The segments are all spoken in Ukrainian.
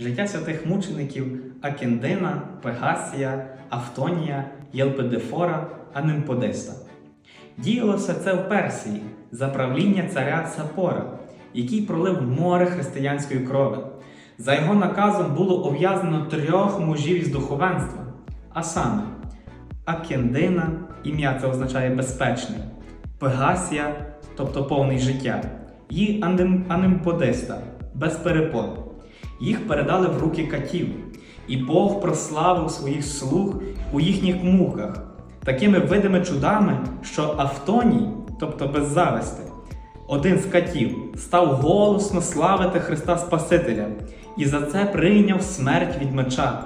Життя святих мучеників Акендина, Пегасія, Автонія, Єлпидефора, Анимподиста. Діялося це в Персії за правління царя Сапора, який пролив море християнської крови. За його наказом було ув'язнено трьох мужів із духовенства, а саме Акендина, ім'я це означає безпечний, Пегасія, тобто повний життя, і Аним- Анимподиста, без перепон. Їх передали в руки катів, і Бог прославив своїх слуг у їхніх муках, такими видими чудами, що Автоній, тобто без зависти, один з катів, став голосно славити Христа Спасителя і за це прийняв смерть від меча.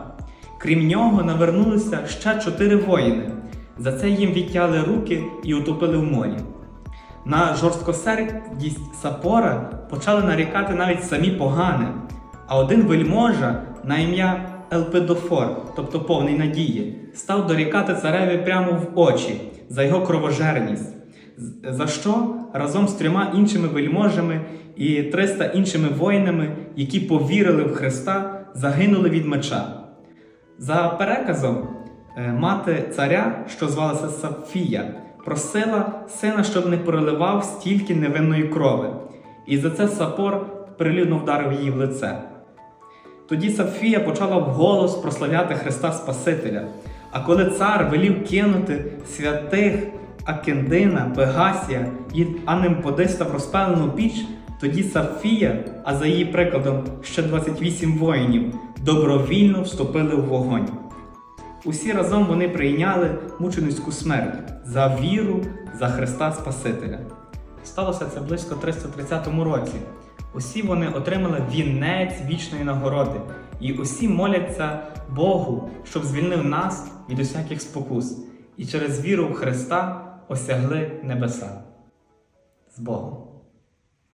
Крім нього, навернулися ще чотири воїни. За це їм відтяли руки і утопили в морі. На жорсткосердість Сапора почали нарікати навіть самі погани, а один вельможа на ім'я Елпидофор, тобто повний надії, став дорікати цареві прямо в очі за його кровожерність, за що разом з трьома іншими вельможами і 300 іншими воїнами, які повірили в Христа, загинули від меча. За переказом, е, мати царя, що звалася Сафія, просила сина, щоб не проливав стільки невинної крови, і за це Сапор прилюдно вдарив її в лице. Тоді Сафія почала вголос прославляти Христа Спасителя. А коли цар велів кинути святих Акендина, Пегасія і Анимподиста в розпалену піч, тоді Сафія, а за її прикладом ще 28 воїнів, добровільно вступили в вогонь. Усі разом вони прийняли мученицьку смерть за віру за Христа Спасителя. Сталося це близько 330 році. Усі вони отримали вінець вічної нагороди, і усі моляться Богу, щоб звільнив нас від усяких спокус, і через віру в Христа осягли небеса. З Богом!